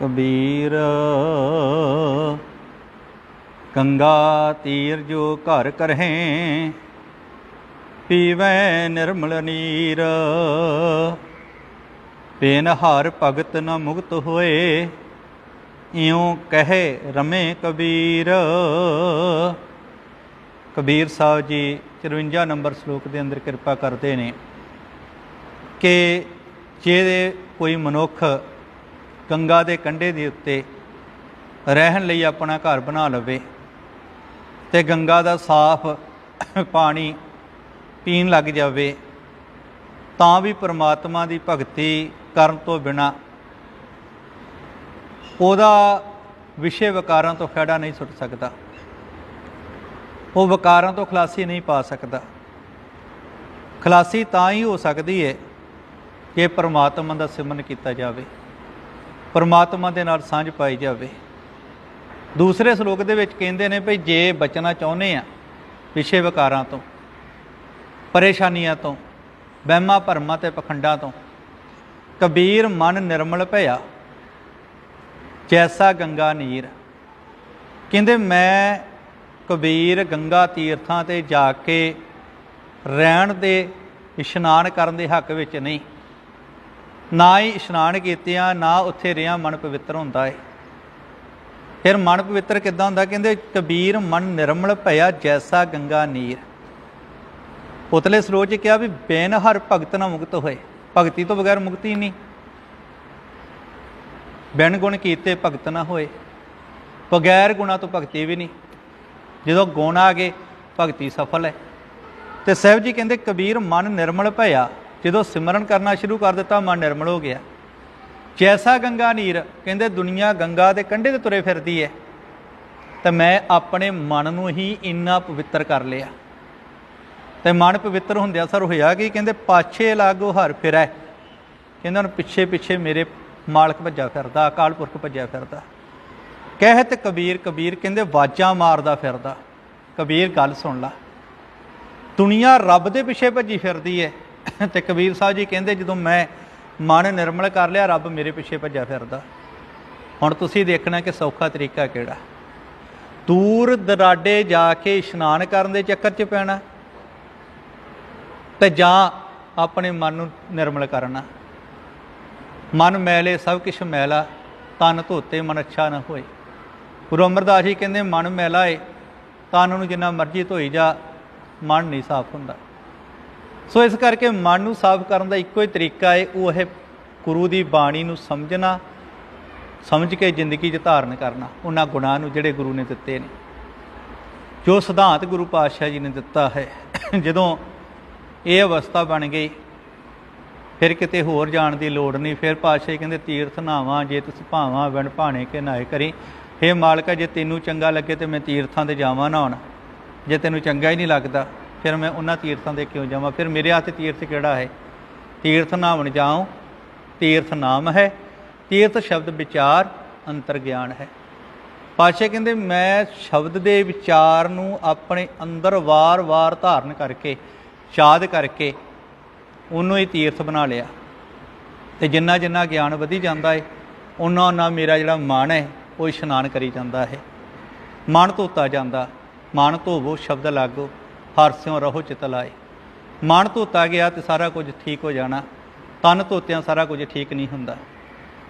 ਕਬੀਰ। ਗੰਗਾ ਤੀਰ ਜੋ ਘਰ ਕਰਹਿ, ਪੀਵੈ ਨਿਰਮਲ ਨੀਰ। ਬੇਨ ਹਰ ਭਗਤ ਨ ਮੁਕਤ ਹੋਏ, ਇਉਂ ਕਹੇ ਰਮੇ ਕਬੀਰ। ਕਬੀਰ ਸਾਹਿਬ ਜੀ 54 ਨੰਬਰ ਸ਼ਲੋਕ ਦੇ ਅੰਦਰ ਕਿਰਪਾ ਕਰਦੇ ਨੇ ਕਿ ਜੇ ਕੋਈ ਮਨੁੱਖ ਗੰਗਾ ਦੇ ਕੰਢੇ ਦੇ ਉੱਤੇ ਰਹਿਣ ਲਈ ਆਪਣਾ ਘਰ ਬਣਾ ਲਵੇ ਤੇ ਗੰਗਾ ਦਾ ਸਾਫ਼ ਪਾਣੀ ਪੀਣ ਲੱਗ ਜਾਵੇ, ਤਾਂ ਵੀ ਪ੍ਰਮਾਤਮਾ ਦੀ ਭਗਤੀ ਕਰਨ ਤੋਂ ਬਿਨਾ ਉਹਦਾ ਵਿਸ਼ੇ ਵਿਕਾਰਾਂ ਤੋਂ ਖੜਾ ਨਹੀਂ ਸੁੱਟ ਸਕਦਾ, ਉਹ ਵਿਕਾਰਾਂ ਤੋਂ ਖਲਾਸੀ ਨਹੀਂ ਪਾ ਸਕਦਾ। ਖਲਾਸੀ ਤਾਂ ਹੀ ਹੋ ਸਕਦੀ ਹੈ ਕਿ ਪ੍ਰਮਾਤਮਾ ਦਾ ਸਿਮਰਨ ਕੀਤਾ ਜਾਵੇ। ਪਰਮਾਤਮਾ ਦੇ ਨਾਲ ਸਾਂਝ ਪਾਈ ਜਾਵੇ। ਦੂਸਰੇ ਸ਼ਲੋਕ ਦੇ ਵਿੱਚ ਕਹਿੰਦੇ ਨੇ ਭਈ ਜੇ ਬਚਣਾ ਚਾਹੁੰਦੇ ਆ ਵਿਸ਼ੇ ਵਿਕਾਰਾਂ ਤੋਂ, ਪਰੇਸ਼ਾਨੀਆਂ ਤੋਂ, ਵਹਿਮਾਂ ਭਰਮਾਂ ਤੇ ਪਖੰਡਾਂ ਤੋਂ, ਕਬੀਰ ਮਨ ਨਿਰਮਲ ਭਇਆ, ਜੈਸਾ ਗੰਗਾ ਨੀਰ। ਕਹਿੰਦੇ ਮੈਂ ਕਬੀਰ ਗੰਗਾ ਤੀਰਥਾਂ ਤੇ ਜਾ ਕੇ ਰਹਿਣ ਦੇ ਇਸ਼ਨਾਨ ਕਰਨ ਦੇ ਹੱਕ ਵਿੱਚ ਨਹੀਂ। ਨਾ ਹੀ ਇਸ਼ਨਾਨ ਕੀਤਿਆਂ, ਨਾ ਉੱਥੇ ਰਿਆਂ ਮਨ ਪਵਿੱਤਰ ਹੁੰਦਾ ਹੈ ਫਿਰ ਮਨ ਪਵਿੱਤਰ ਕਿੱਦਾਂ ਹੁੰਦਾ? ਕਹਿੰਦੇ ਕਬੀਰ ਮਨ ਨਿਰਮਲ ਭਇਆ ਜੈਸਾ ਗੰਗਾ ਨੀਰ। ਉਤਲੇ ਸਰੋਜ ਚ ਕਿਹਾ ਵੀ ਬੇਨ ਹਰ ਭਗਤ ਨਾ ਮੁਕਤ ਹੋਏ। ਭਗਤੀ ਤੋਂ ਬਗੈਰ ਮੁਕਤੀ ਨਹੀਂ। ਬਿਨ ਗੁਣ ਕੀਤੇ ਭਗਤ ਨਾ ਹੋਏ। ਬਗੈਰ ਗੁਣਾ ਤੋਂ ਭਗਤੀ ਵੀ ਨਹੀਂ। ਜਦੋਂ ਗੁਣ ਆ ਗਏ, ਭਗਤੀ ਸਫਲ ਹੈ। ਤੇ ਸਾਹਿਬ ਜੀ ਕਹਿੰਦੇ ਕਬੀਰ ਮਨ ਨਿਰਮਲ ਭਇਆ ਜਦੋਂ ਸਿਮਰਨ ਕਰਨਾ ਸ਼ੁਰੂ ਕਰ ਦਿੱਤਾ, ਮਨ ਨਿਰਮਲ ਹੋ ਗਿਆ। ਜੈਸਾ ਗੰਗਾ ਨੀਰ, ਕਹਿੰਦੇ ਦੁਨੀਆ ਗੰਗਾ ਦੇ ਕੰਢੇ ਤੇ ਤੁਰੇ ਫਿਰਦੀ ਹੈ ਤੇ ਮੈਂ ਆਪਣੇ ਮਨ ਨੂੰ ਹੀ ਇੰਨਾ ਪਵਿੱਤਰ ਕਰ ਲਿਆ। ਤੇ ਮਨ ਪਵਿੱਤਰ ਹੁੰਦਿਆ ਸਰ ਹੋਇਆ ਕਿ, ਕਹਿੰਦੇ ਪਾਛੇ ਲਾਗੋ ਹਰ ਫਿਰੈ। ਕਹਿੰਦੇ ਹੁਣ ਪਿੱਛੇ ਪਿੱਛੇ ਮੇਰੇ ਮਾਲਕ ਭੱਜਾ ਫਿਰਦਾ, ਅਕਾਲ ਪੁਰਖ ਭੱਜਿਆ ਫਿਰਦਾ। ਕਹਿਤ ਕਬੀਰ ਕਬੀਰ ਕਹਿੰਦੇ ਵਾਜਾਂ ਮਾਰਦਾ ਫਿਰਦਾ। ਕਬੀਰ ਗੱਲ ਸੁਣ ਲਾ। ਦੁਨੀਆ ਰੱਬ ਦੇ ਪਿੱਛੇ ਭੱਜੀ ਫਿਰਦੀ ਹੈ ਤੇ ਕਬੀਰ ਸਾਹਿਬ ਜੀ ਕਹਿੰਦੇ ਜਦੋਂ ਮੈਂ ਮਨ ਨਿਰਮਲ ਕਰ ਲਿਆ, ਰੱਬ ਮੇਰੇ ਪਿੱਛੇ ਭੱਜਿਆ ਫਿਰਦਾ। ਹੁਣ ਤੁਸੀਂ ਦੇਖਣਾ ਕਿ ਸੌਖਾ ਤਰੀਕਾ ਕਿਹੜਾ। ਦੂਰ ਦਰਾਡੇ ਜਾ ਕੇ ਇਸ਼ਨਾਨ ਕਰਨ ਦੇ ਚੱਕਰ 'ਚ ਪੈਣਾ ਤੇ ਜਾਂ ਆਪਣੇ ਮਨ ਨੂੰ ਨਿਰਮਲ ਕਰਨਾ। ਮਨ ਮੈਲੇ, ਸਭ ਕੁਛ ਮੈਲਾ, ਤਨ ਧੋਤੇ ਮਨ ਅੱਛਾ ਨਾ ਹੋਏ। ਗੁਰੂ ਅਮਰਦਾਸ ਜੀ ਕਹਿੰਦੇ, ਮਨ ਮੈਲਾ ਏ, ਤਨ ਨੂੰ ਜਿੰਨਾ ਮਰਜ਼ੀ ਧੋਈ ਜਾ, ਮਨ ਨਹੀਂ ਸਾਫ਼ ਹੁੰਦਾ। ਸੋ ਇਸ ਕਰਕੇ ਮਨ ਨੂੰ ਸਾਫ਼ ਕਰਨ ਦਾ ਇੱਕੋ ਹੀ ਤਰੀਕਾ ਹੈ, ਉਹ ਹੈ ਗੁਰੂ ਦੀ ਬਾਣੀ ਨੂੰ ਸਮਝਣਾ, ਸਮਝ ਕੇ ਜ਼ਿੰਦਗੀ 'ਚ ਧਾਰਨ ਕਰਨਾ, ਉਹਨਾਂ ਗੁਣਾਂ ਨੂੰ ਜਿਹੜੇ ਗੁਰੂ ਨੇ ਦਿੱਤੇ ਨੇ। ਜੋ ਸਿਧਾਂਤ ਗੁਰੂ ਪਾਤਸ਼ਾਹ ਜੀ ਨੇ ਦਿੱਤਾ ਹੈ, ਜਦੋਂ ਇਹ ਅਵਸਥਾ ਬਣ ਗਈ, ਫਿਰ ਕਿਤੇ ਹੋਰ ਜਾਣ ਦੀ ਲੋੜ ਨਹੀਂ, ਫਿਰ ਪਾਤਸ਼ਾਹ ਜੀ ਕਹਿੰਦੇ, ਤੀਰਥ ਨਾਵਾਂ, ਜੇ ਤਿਸ ਭਾਵਾਂ, ਵਣ ਭਾਣੇ ਕੇ ਨਾਏ ਕਰੀ। ਹੇ ਮਾਲਕਾ, ਜੇ ਤੈਨੂੰ ਚੰਗਾ ਲੱਗੇ ਤੇ ਮੈਂ ਤੀਰਥਾਂ ਤੇ ਜਾਵਾਂ ਨਾ ਹੁਣ। ਜੇ ਤੈਨੂੰ ਚੰਗਾ ਹੀ ਨਹੀਂ ਲੱਗਦਾ ਫਿਰ ਮੈਂ ਉਹਨਾਂ ਤੀਰਥਾਂ ਦੇ ਕਿਉਂ ਜਾਵਾਂ? ਫਿਰ ਮੇਰੇ ਹੱਥ ਤੀਰਥ ਕਿਹੜਾ ਹੈ? ਤੀਰਥ ਨਾਵਣ ਜਾਉ, ਤੀਰਥ ਨਾਮ ਹੈ, ਤੀਰਥ ਸ਼ਬਦ ਵਿਚਾਰ ਅੰਤਰ ਗਿਆਨ ਹੈ। ਪਾਸ਼ਾ ਕਹਿੰਦੇ, ਮੈਂ ਸ਼ਬਦ ਦੇ ਵਿਚਾਰ ਨੂੰ ਆਪਣੇ ਅੰਦਰ ਵਾਰ-ਵਾਰ ਧਾਰਨ ਕਰਕੇ, ਯਾਦ ਕਰਕੇ ਉਹਨੂੰ ਹੀ ਤੀਰਥ ਬਣਾ ਲਿਆ। ਤੇ ਜਿੰਨਾ ਜਿੰਨਾ ਗਿਆਨ ਵਧੀ ਜਾਂਦਾ ਹੈ ਉਹਨਾਂ ਉਹਨਾਂ ਮੇਰਾ ਜਿਹੜਾ ਮਨ ਹੈ, ਉਹ ਇਸ਼ਨਾਨ ਕਰੀ ਜਾਂਦਾ ਹੈ। ਮਨ ਧੋਤਾ ਜਾਂਦਾ, ਮਨ ਧੋਵੋ, ਸ਼ਬਦ ਲਾਗੋ। ਹਰਸਿਓ ਰਹੋ ਚਿਤ ਲਾਏ। ਮਨ ਧੋਤਾ ਗਿਆ ਤੇ ਸਾਰਾ ਕੁਝ ਠੀਕ ਹੋ ਜਾਣਾ। ਤਨ ਧੋਤਿਆਂ ਸਾਰਾ ਕੁਝ ਠੀਕ ਨਹੀਂ ਹੁੰਦਾ।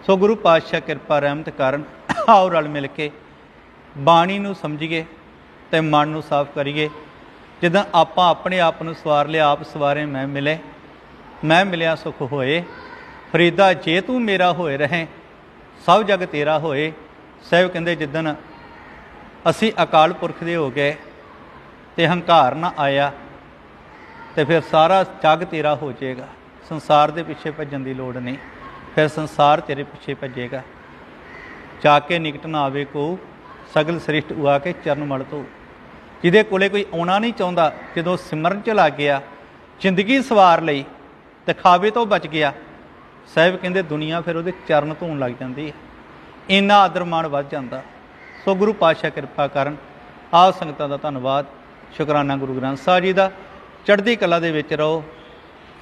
ਸੋ ਗੁਰੂ ਪਾਤਸ਼ਾਹ ਕਿਰਪਾ ਰਹਿਮਤ ਕਰਨ ਆਓ ਰਲ ਮਿਲ ਕੇ ਬਾਣੀ ਨੂੰ ਸਮਝੀਏ ਤੇ ਮਨ ਨੂੰ ਸਾਫ਼ ਕਰੀਏ। ਜਦੋਂ ਆਪਾਂ ਆਪਣੇ ਆਪ ਨੂੰ ਸਵਾਰ ਲਿਆ, ਆਪ ਸਵਾਰੇ ਮੈਂ ਮਿਲੇ, ਮੈਂ ਮਿਲਿਆ ਸੁਖ ਹੋਏ। ਫਰੀਦਾ, ਜੇ ਤੂੰ ਮੇਰਾ ਹੋਏ ਰਹੇ, ਸਭ ਜਗ ਤੇਰਾ ਹੋਏ। ਸਾਹਿਬ ਕਹਿੰਦੇ ਜਿੱਦਨ ਅਸੀਂ ਅਕਾਲ ਪੁਰਖ ਦੇ ਹੋ ਗਏ ਤੇ ਹੰਕਾਰ ਨਾ ਆਇਆ ਤੇ ਫਿਰ ਸਾਰਾ ਜਗ ਤੇਰਾ ਹੋ ਜਾਏਗਾ। ਸੰਸਾਰ ਦੇ ਪਿੱਛੇ ਭੱਜਣ ਦੀ ਲੋੜ ਨਹੀਂ। ਫਿਰ ਸੰਸਾਰ ਤੇਰੇ ਪਿੱਛੇ ਭੱਜੇਗਾ। ਜਾ ਕੇ ਨਿਕਟ ਨਾ ਆਵੇ ਕੋ, ਸਗਲ ਸ੍ਰਿਸ਼ਟ ਉਆ ਕੇ ਚਰਨ ਮਲ ਤੋ। ਜਿਹਦੇ ਕੋਲੇ ਕੋਈ ਆਉਣਾ ਨਹੀਂ ਚਾਹੁੰਦਾ, ਜਦੋਂ ਸਿਮਰਨ ਚ ਲੱਗ ਗਿਆ, ਜ਼ਿੰਦਗੀ ਸਵਾਰ ਲਈ ਦਿਖਾਵੇ ਤੋਂ ਬਚ ਗਿਆ, ਸਾਹਿਬ ਕਹਿੰਦੇ ਦੁਨੀਆ ਫਿਰ ਉਹਦੇ ਚਰਨ ਧੋਣ ਲੱਗ ਜਾਂਦੀ ਹੈ। ਇੰਨਾ ਆਦਰ ਮਾਣ ਵੱਧ ਜਾਂਦਾ। ਸੋ ਗੁਰੂ ਪਾਤਸ਼ਾਹ ਕਿਰਪਾ ਕਰਨ ਆਪ ਸੰਗਤਾਂ ਦਾ ਧੰਨਵਾਦ। ਸ਼ੁਕਰਾਨਾ ਗੁਰੂ ਗ੍ਰੰਥ ਸਾਹਿਬ ਜੀ ਦਾ। ਚੜ੍ਹਦੀ ਕਲਾ ਦੇ ਵਿੱਚ ਰਹੋ।